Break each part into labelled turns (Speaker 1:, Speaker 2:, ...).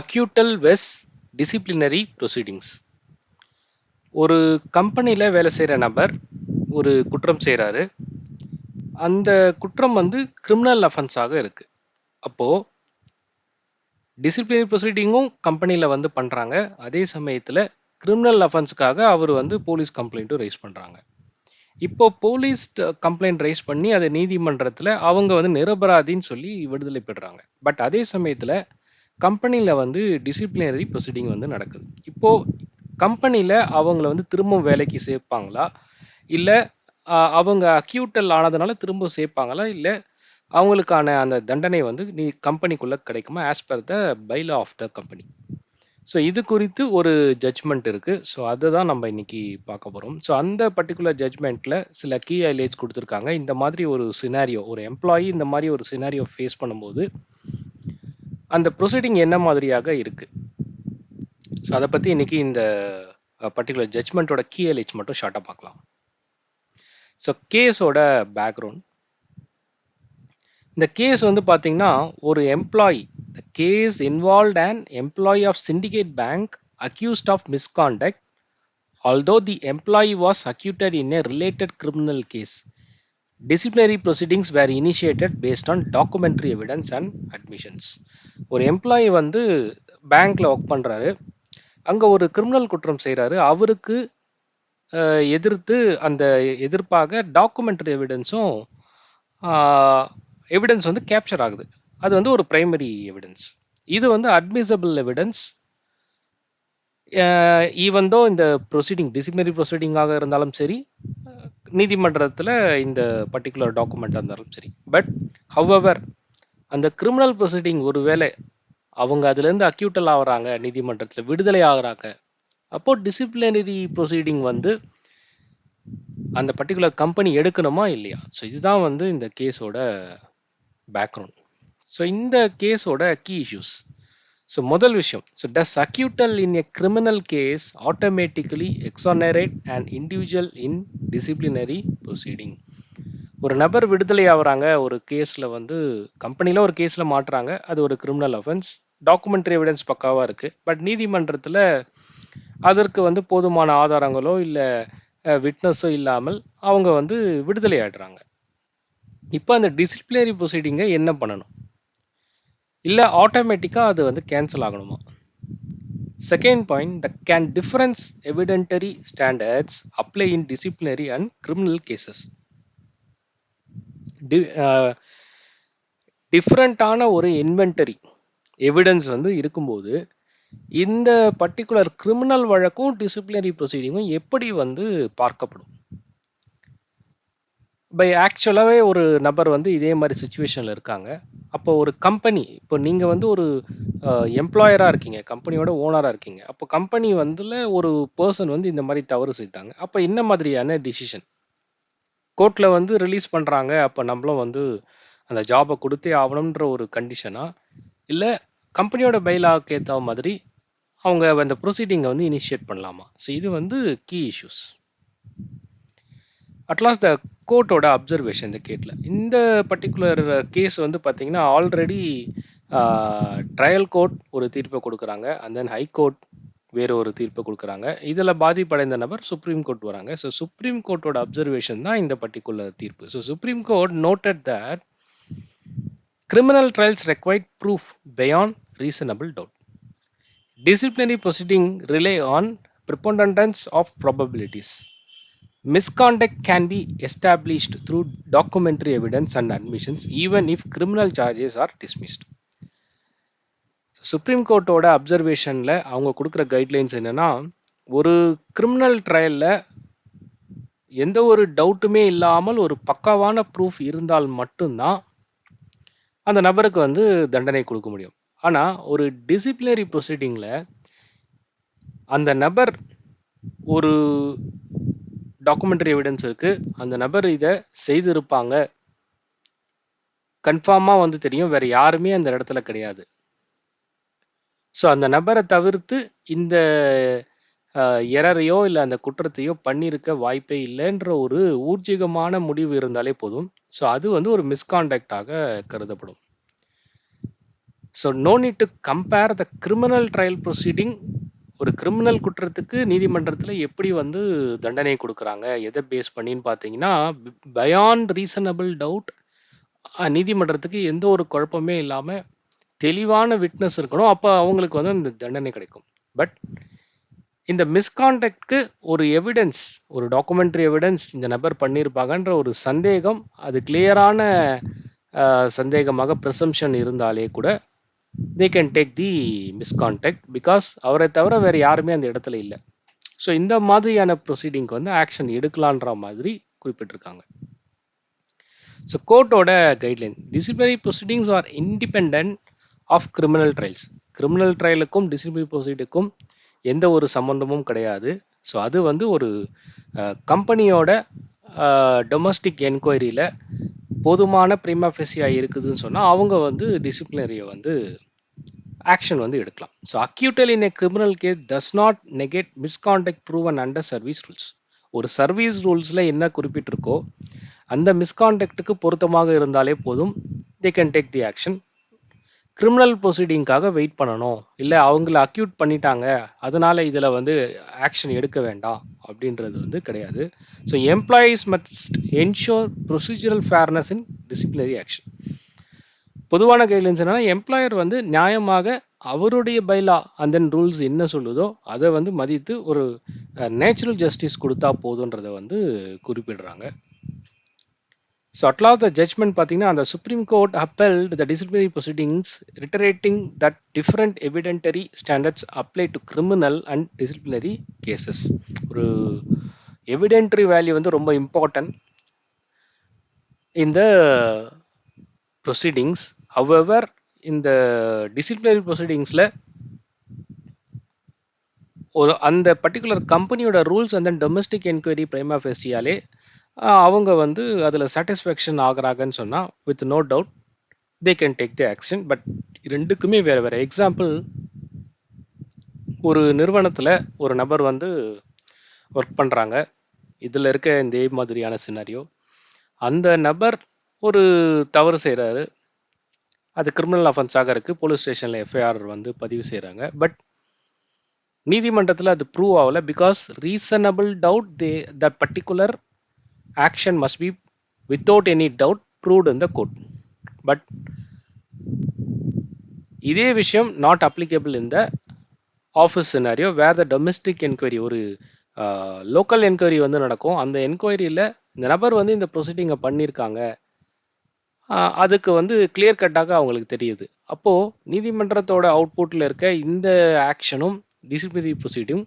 Speaker 1: Acquittal வெஸ் disciplinary proceedings ஒரு கம்பெனியில் வேலை செய்கிற நபர் ஒரு குற்றம் செய்கிறாரு அந்த குற்றம் வந்து கிரிமினல் அஃபென்ஸாக இருக்குது அப்போது டிசிப்ளினரி ப்ரொசீடிங்கும் கம்பெனியில் வந்து பண்ணுறாங்க அதே சமயத்தில் கிரிமினல் அஃபென்ஸுக்காக அவர் வந்து போலீஸ் கம்ப்ளைண்ட்டும் ரைஸ் பண்ணுறாங்க இப்போ போலீஸ் கம்ப்ளைண்ட் ரைஸ் பண்ணி அதை நீதிமன்றத்தில் அவங்க வந்து நிரபராதின்னு சொல்லி விடுதலை பெறுறாங்க. பட் அதே சமயத்தில் கம்பெனியில் வந்து டிசிப்ளினரி ப்ரொசீடிங் வந்து நடக்குது. இப்போது கம்பெனியில் அவங்கள வந்து திரும்ப வேலைக்கு சேர்ப்பாங்களா? இல்லை அவங்க அக்யூட்டல் ஆனதுனால திரும்ப சேர்ப்பாங்களா? இல்லை அவங்களுக்கான அந்த தண்டனை வந்து நீ கம்பெனிக்குள்ளே கிடைக்குமா? As per the bylaw of the company so இது குறித்து ஒரு ஜட்ஜ்மெண்ட் இருக்குது ஸோ அதை தான் நம்ம இன்னைக்கு பார்க்க போகிறோம் ஸோ அந்த பர்டிகுலர் ஜட்ஜ்மெண்ட்டில் சில கீ ஐலேஜ் கொடுத்துருக்காங்க. இந்த மாதிரி ஒரு சினாரியோ ஒரு எம்ப்ளாயி இந்த மாதிரி ஒரு சினாரியோ ஃபேஸ் பண்ணும்போது அந்த ப்ரொசீடிங் என்ன மாதிரியாக இருக்கு? ஸோ அதை பற்றி இன்னைக்கு இந்த பர்டிகுலர் ஜட்ஜ்மெண்ட்டோட கீ மட்டும் ஷார்ட்டாக பார்க்கலாம். ஸோ கேஸோட பேக்ரவுண்ட் இந்த கேஸ் வந்து பார்த்தீங்கன்னா ஒரு employee the case involve and employee of syndicate bank accused of misconduct although the employee was acquitted in a related criminal case disciplinary proceedings were initiated based on documentary evidence and admissions. ஒரு employee வந்து பேங்க்ல work பண்றாரு. அங்க ஒரு criminal குற்றம் செய்கிறாரு அவருக்கு எதிர்த்து அந்த எதிர்ப்பாக டாக்குமெண்ட்ரி எவிடன்ஸும் எவிடன்ஸ் வந்து கேப்சர் ஆகுது. அது வந்து ஒரு பிரைமரி எவிடன்ஸ் இது வந்து அட்மிசபிள் எவிடன்ஸ் ஈவன் தோ இந்த ப்ரொசீடிங் டிசிப்ளினரி ப்ரொசீடிங்காக இருந்தாலும் சரி நீதிமன்றத்தில் இந்த பர்டிகுலர் டாக்குமெண்ட்டாக இருந்தாலும் சரி. பட் ஹவவர் அந்த கிரிமினல் ப்ரொசீடிங் ஒருவேளை அவங்க அதுலேருந்து அக்யூட்டல் ஆகுறாங்க நீதிமன்றத்தில் விடுதலை ஆகுறாங்க அப்போ டிசிப்ளினரி ப்ரொசீடிங் வந்து அந்த பர்டிகுலர் கம்பெனி எடுக்கணுமா இல்லையா? ஸோ இதுதான் வந்து இந்த கேஸோட பேக்ரவுண்ட் ஸோ இந்த கேஸோட கீ இஷ்யூஸ் ஸோ முதல் விஷயம். So does acquittal in a criminal case automatically exonerate and individual in disciplinary proceeding ஒரு நபர் விடுதலை ஆகுறாங்க ஒரு கேஸில் வந்து கம்பெனியில் ஒரு கேஸில் மாட்டுறாங்க அது ஒரு கிரிமினல் அஃபென்ஸ் டாக்குமெண்ட்ரி எவிடன்ஸ் பக்காவாக இருக்குது பட் நீதிமன்றத்தில் அதற்கு வந்து போதுமான ஆதாரங்களோ இல்லை விட்னஸோ இல்லாமல் அவங்க வந்து விடுதலை ஆடுறாங்க இப்போ அந்த டிசிப்ளினரி ப்ரொசீடிங்கை என்ன பண்ணணும்? இல்லை ஆட்டோமேட்டிக்காக அது வந்து கேன்சல் ஆகணுமா? Second point the can difference evidentiary standards apply in disciplinary and criminal cases டிஃப்ரெண்ட்டான ஒரு இன்வென்டரி எவிடன்ஸ் வந்து இருக்கும்போது இந்த பர்டிகுலர் கிரிமினல் வழக்கும் டிசிப்ளினரி ப்ரொசீடிங்கும் எப்படி வந்து பார்க்கப்படும்? பை ஆக்சுவலாகவே ஒரு நபர் வந்து இதே மாதிரி சுச்சுவேஷனில் இருக்காங்க. அப்போ ஒரு கம்பெனி இப்போ நீங்கள் வந்து ஒரு எம்ப்ளாயராக இருக்கீங்க. கம்பெனியோட ஓனராக இருக்கீங்க. அப்போ கம்பெனி வந்துல ஒரு பர்சன் வந்து இந்த மாதிரி தவறு செய்தாங்க. அப்போ என்ன மாதிரியான டிசிஷன் கோர்ட்டில் வந்து ரிலீஸ் பண்ணுறாங்க அப்போ நம்மளும் வந்து அந்த ஜாபை கொடுத்தே ஆகணுன்ற ஒரு கண்டிஷனா இல்லை கம்பெனியோட பைலாவுக்கு ஏற்ற மாதிரி அவங்க அந்த ப்ரொசீடிங்கை வந்து இனிஷியேட் பண்ணலாமா? ஸோ இது வந்து key issues at last the கோர்ட்டோட observation இந்த கேட்டில் இந்த பர்டிகுலர் கேஸ் வந்து பார்த்தீங்கன்னா ஆல்ரெடி ட்ரையல் கோர்ட் ஒரு தீர்ப்பை கொடுக்குறாங்க. அண்ட் தென் ஹை கோர்ட் வேறு ஒரு தீர்ப்பை கொடுக்குறாங்க. இதில் பாதிப்படைந்த நபர் சுப்ரீம் கோர்ட் வராங்க. ஸோ சுப்ரீம் கோர்ட்டோட அப்சர்வேஷன் தான் இந்த பர்டிகுலர் தீர்ப்பு. So supreme court noted that criminal trials required proof beyond reasonable doubt disciplinary proceeding rely on preponderance of probabilities misconduct can be established through documentary evidence and admissions even if criminal charges are dismissed. Supreme கோர்ட்டோட அப்சர்வேஷனில் அவங்க கொடுக்குற guidelines என்னென்னா ஒரு criminal ட்ரையலில் எந்த ஒரு டவுட்டுமே இல்லாமல் ஒரு பக்காவான ப்ரூஃப் இருந்தால் மட்டும்தான் அந்த நபருக்கு வந்து தண்டனை கொடுக்க முடியும். ஆனால் ஒரு டிசிப்ளினரி ப்ரொசீடிங்கில் அந்த நபர் ஒரு டாக்குமெண்ட்ரி எவிடன்ஸ் இருக்கு. அந்த நபர் இதை செய்திருப்பாங்க. கன்ஃபார்மாக வந்து தெரியும். வேற யாருமே அந்த இடத்துல கிடையாது. ஸோ அந்த நபரை தவிர்த்து இந்த எரரையோ இல்லை அந்த குற்றத்தையோ பண்ணியிருக்க வாய்ப்பே இல்லைன்ற ஒரு ஊர்ஜிகமான முடிவு இருந்தாலே போதும். ஸோ அது வந்து ஒரு மிஸ்கான்டாக்டாக கருதப்படும். So no need to compare the criminal trial proceeding ஒரு கிரிமினல் குற்றத்துக்கு நீதிமன்றத்தில் எப்படி வந்து தண்டனை கொடுக்குறாங்க? எதை பேஸ் பண்ணின்னு பார்த்தீங்கன்னா பயாண்ட் ரீசனபிள் டவுட் நீதிமன்றத்துக்கு எந்த ஒரு குழப்பமே இல்லாமல் தெளிவான விட்னஸ் இருக்கணும். அப்போ அவங்களுக்கு வந்து அந்த தண்டனை கிடைக்கும். பட் இந்த மிஸ்கான்டக்ட்க்கு ஒரு எவிடன்ஸ் ஒரு டாக்குமெண்ட்ரி எவிடன்ஸ் இந்த நபர் பண்ணியிருப்பாங்கன்ற ஒரு சந்தேகம் அது கிளியரான சந்தேகமாக ப்ரிசம்ஷன் இருந்தாலே கூட they can take the misconduct because அவரை தவிர வேறு யாருமே அந்த இடத்துல இல்லை. ஸோ இந்த மாதிரியான ப்ரொசீடிங்க்கு வந்து ஆக்ஷன் எடுக்கலான்ற மாதிரி குறிப்பிட்டிருக்காங்க. So கோர்ட்டோட guideline disciplinary proceedings are independent of criminal trials criminal ட்ரையலுக்கும் disciplinary ப்ரொசீடுக்கும் எந்த ஒரு சம்மந்தமும் கிடையாது. ஸோ அது வந்து ஒரு கம்பெனியோட டொமஸ்டிக் என்கொயரியில் போதுமான ப்ரீமாஃபெசியாக இருக்குதுன்னு சொன்னால் அவங்க வந்து டிசிப்ளினரியை வந்து ஆக்ஷன் வந்து எடுக்கலாம். So acquittal in a criminal case does not negate misconduct proven under service rules ஒரு சர்வீஸ் ரூல்ஸில் என்ன குறிப்பிட்டிருக்கோ அந்த மிஸ்கான்டக்ட்டுக்கு பொருத்தமாக இருந்தாலே போதும். They can take the action criminal ப்ரொசீடிங்காக wait பண்ணணும். இல்லை அவங்கள அக்யூட் பண்ணிட்டாங்க அதனால் இதில் வந்து ஆக்ஷன் எடுக்க வேண்டாம். அப்படின்றது வந்து கிடையாது. So employees must ensure procedural fairness in disciplinary action பொதுவான கைட்லைன்ஸ் என்னன்னா எம்ப்ளாயர் வந்து நியாயமாக அவருடைய பைலா அண்ட் தென் ரூல்ஸ் என்ன சொல்லுதோ அதை வந்து மதித்து ஒரு நேச்சுரல் ஜஸ்டிஸ் கொடுத்தா போதுன்றதை வந்து குறிப்பிடுறாங்க. ஸோ அட்லா த ஜட்மெண்ட் பார்த்தீங்கன்னா அந்த supreme court appealed the disciplinary proceedings reiterating that different evidentiary standards apply to criminal and disciplinary cases ஒரு எவிடென்டரி வேல்யூ வந்து ரொம்ப இம்பார்ட்டன்ட் இந்த ப்ரொசீடிங்ஸ் ஹவெவர் இந்த டிசிப்ளினரி ப்ரொசீடிங்ஸில் ஒரு அந்த பர்டிகுலர் கம்பெனியோட ரூல்ஸ் அந்த டொமஸ்டிக் என்கொயரி பிரைமா ஃபெஸ்டியாலே அவங்க வந்து அதில் சாட்டிஸ்ஃபேக்ஷன் ஆகிறாங்கன்னு சொன்னால் with no doubt they can take the action but ரெண்டுக்குமே வேறு வேறு. எக்ஸாம்பிள் ஒரு நிறுவனத்தில் ஒரு நபர் வந்து ஒர்க் பண்ணுறாங்க இதில் இருக்க இதே மாதிரியான சினாரியோ அந்த நபர் ஒரு தவறு செய்கிறாரு அது கிரிமினல் அஃபென்ஸாக இருக்குது போலீஸ் ஸ்டேஷனில் எஃப்ஐஆர் வந்து பதிவு செய்கிறாங்க பட் நீதிமன்றத்தில் அது ப்ரூவ் ஆகலை. Because reasonable doubt they the particular action must be without any doubt proved in the court. But இதே விஷயம் not applicable in the office scenario where the domestic enquiry ஒரு லோக்கல் என்கொயரி வந்து நடக்கும். அந்த என்கொயரியில் இந்த நபர் வந்து இந்த ப்ரொசீடிங்கை பண்ணியிருக்காங்க அதுக்கு வந்து கிளியர் கட்டாக அவங்களுக்கு தெரியுது. அப்போது நீதிமன்றத்தோட அவுட்புட்டில் இருக்க இந்த ஆக்ஷனும் டிசிப்ளினரி ப்ரொசீடியும்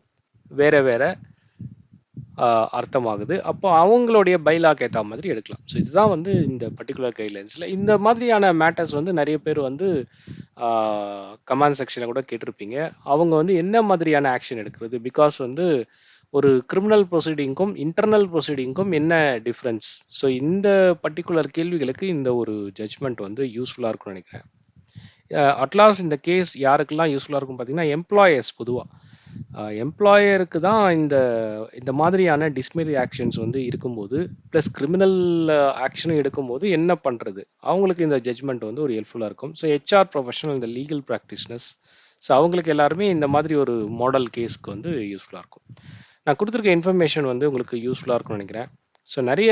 Speaker 1: வேற வேற அர்த்தமாகுது. அப்போ அவங்களுடைய பைலாக்கு ஏற்ற மாதிரி எடுக்கலாம். ஸோ இதுதான் வந்து இந்த பர்டிகுலர் கைட்லைன்ஸில் இந்த மாதிரியான மேட்டர்ஸ் வந்து நிறைய பேர் வந்து கமாண்ட் செக்ஷனில் கூட கேட்டிருப்பீங்க. அவங்க வந்து என்ன மாதிரியான ஆக்ஷன் எடுக்கிறது? பிகாஸ் வந்து ஒரு கிரிமினல் ப்ரொசீடிங்க்கும் இன்டர்னல் ப்ரொசீடிங்க்கும் என்ன டிஃப்ரென்ஸ் ஸோ இந்த பர்டிகுலர் கேள்விகளுக்கு இந்த ஒரு ஜட்ஜ்மெண்ட் வந்து யூஸ்ஃபுல்லாக இருக்கும்னு நினைக்கிறேன். அட்லாஸ் இந்த கேஸ் யாருக்கெல்லாம் யூஸ்ஃபுல்லாக இருக்கும் பார்த்தீங்கன்னா எம்ப்ளாயர்ஸ் பொதுவாக எம்ப்ளாயருக்கு தான் இந்த இந்த மாதிரியான டிஸ்மிரி ஆக்ஷன்ஸ் வந்து இருக்கும்போது ப்ளஸ் கிரிமினல் ஆக்ஷனும் எடுக்கும்போது என்ன பண்ணுறது அவங்களுக்கு இந்த ஜட்ஜ்மெண்ட் வந்து ஒரு ஹெல்ப்ஃபுல்லாக இருக்கும். ஸோ ஹெச்ஆர் ப்ரொஃபஷனல் இந்த லீகல் ப்ராக்டிஷனர்ஸ் ஸோ அவங்களுக்கு எல்லாருமே இந்த மாதிரி ஒரு மாடல் கேஸ்க்கு வந்து யூஸ்ஃபுல்லாக இருக்கும். நான் கொடுத்துருக்க இன்ஃபர்மேஷன் வந்து உங்களுக்கு யூஸ்ஃபுல்லாக இருக்கும்னு நினைக்கிறேன். ஸோ நிறைய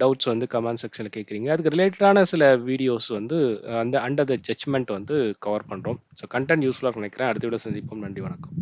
Speaker 1: டவுட்ஸ் வந்து கமெண்ட் செக்ஷனில் கேட்குறீங்க. அதுக்கு ரிலேட்டடான சில வீடியோஸ் வந்து அந்த அண்டர் த ஜட்ஜ்மெண்ட் வந்து கவர் பண்ணுறோம் ஸோ கண்டென்ட் யூஸ்ஃபுல்லாக நினைக்கிறேன். அடுத்த விட சந்திப்போம். நன்றி வணக்கம்.